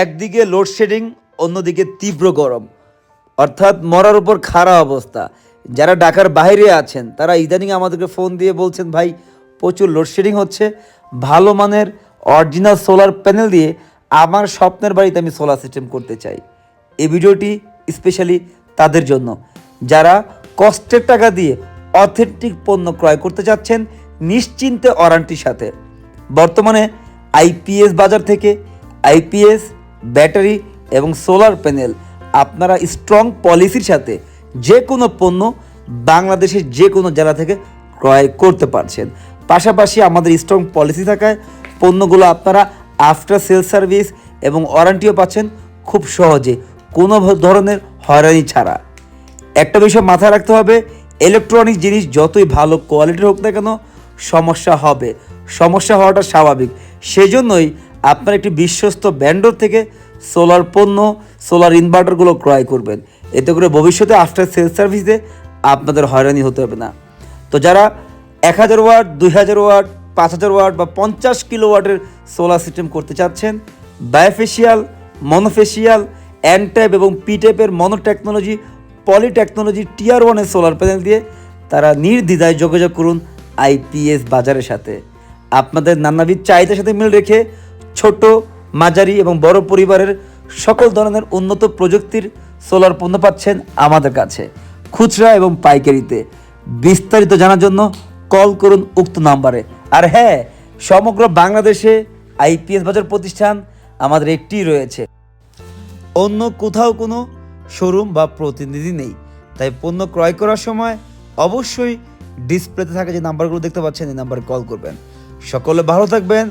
একদিকে লোডশেডিং অন্যদিকে তীব্র গরম। অর্থাৎ মরার উপর খারাপ অবস্থা। যারা ঢাকার বাইরে আছেন, তারা ইদানিং আমাদেরকে ফোন দিয়ে বলছেন, ভাই, প্রচুর লোডশেডিং হচ্ছে। ভালো মানের অরিজিনাল সোলার প্যানেল দিয়ে আমার স্বপ্নের বাড়িতে আমি সোলার সিস্টেম করতে চাই। এই ভিডিওটি স্পেশালি তাদের জন্য। যারা কষ্টের টাকা দিয়ে অথেন্টিক পণ্য ক্রয় করতে চাচ্ছেন, নিশ্চিন্তে ওয়ারান্টির সাথে। বর্তমানে আইপিএস বাজার থেকে আইপিএস ব্যাটারি এবং সোলার প্যানেল আপনারা স্ট্রং পলিসির সাথে যে কোনো পণ্য বাংলাদেশের যে কোনো জেলা থেকে ক্রয় করতে পারছেন। পাশাপাশি আমাদের স্ট্রং পলিসি থাকায় পণ্যগুলো আপনারা আফটার সেল সার্ভিস এবং ওয়ারান্টিও পাচ্ছেন খুব সহজে, কোনো ধরনের হয়রানি ছাড়া। একটা বিষয় মাথায় রাখতে হবে ইলেকট্রনিক জিনিস যতই ভালো কোয়ালিটির হোক না কেন সমস্যা হবে। সমস্যা হওয়াটা স্বাভাবিক। সেজন্যই আপনার একটি বিশ্বস্ত ব্যান্ডর থেকে সোলার পণ্য সোলার ইনভার্টারগুলো ক্রয় করবেন। এতে করে ভবিষ্যতে আফটার সেল সার্ভিসে আপনাদের হয়রানি হতে হবে না। তো যারা এক হাজার ওয়াট, দুই হাজার ওয়াট, পাঁচ হাজার ওয়াট বা পঞ্চাশ কিলো ওয়াটের সোলার সিস্টেম করতে চাচ্ছেন বায়োফেশিয়াল মনোফেশিয়াল অ্যান এবং পি টাইপের মনো টেকনোলজি পলি টেকনোলজি টিয়ার ওয়ানের সোলার প্যানেল দিয়ে তারা নির্দ্বিধায় যোগাযোগ করুন আইপিএস বাজারের সাথে। আপনাদের নানাবিধ চাহিদার সাথে মিল রেখে ছোট, মাঝারি এবং বড় পরিবারের সকল ধরনের উন্নত প্রযুক্তির সোলার পণ্য পাচ্ছেন আমাদের কাছে। খুচরা এবং পাইকারিতে। বিস্তারিত জানার জন্য কল করুন উক্ত নাম্বারে। আর হ্যাঁ সমগ্র বাংলাদেশে আইপিএস বাজার প্রতিষ্ঠান আমাদের একটিই রয়েছে। অন্য কোথাও কোনো শোরুম বা প্রতিনিধি নেই। তাই পণ্য ক্রয় করার সময় অবশ্যই ডিসপ্লেতে থাকা যে নাম্বারগুলো দেখতে পাচ্ছেন, এই নাম্বারে কল করবেন। সকলে ভালো থাকবেন।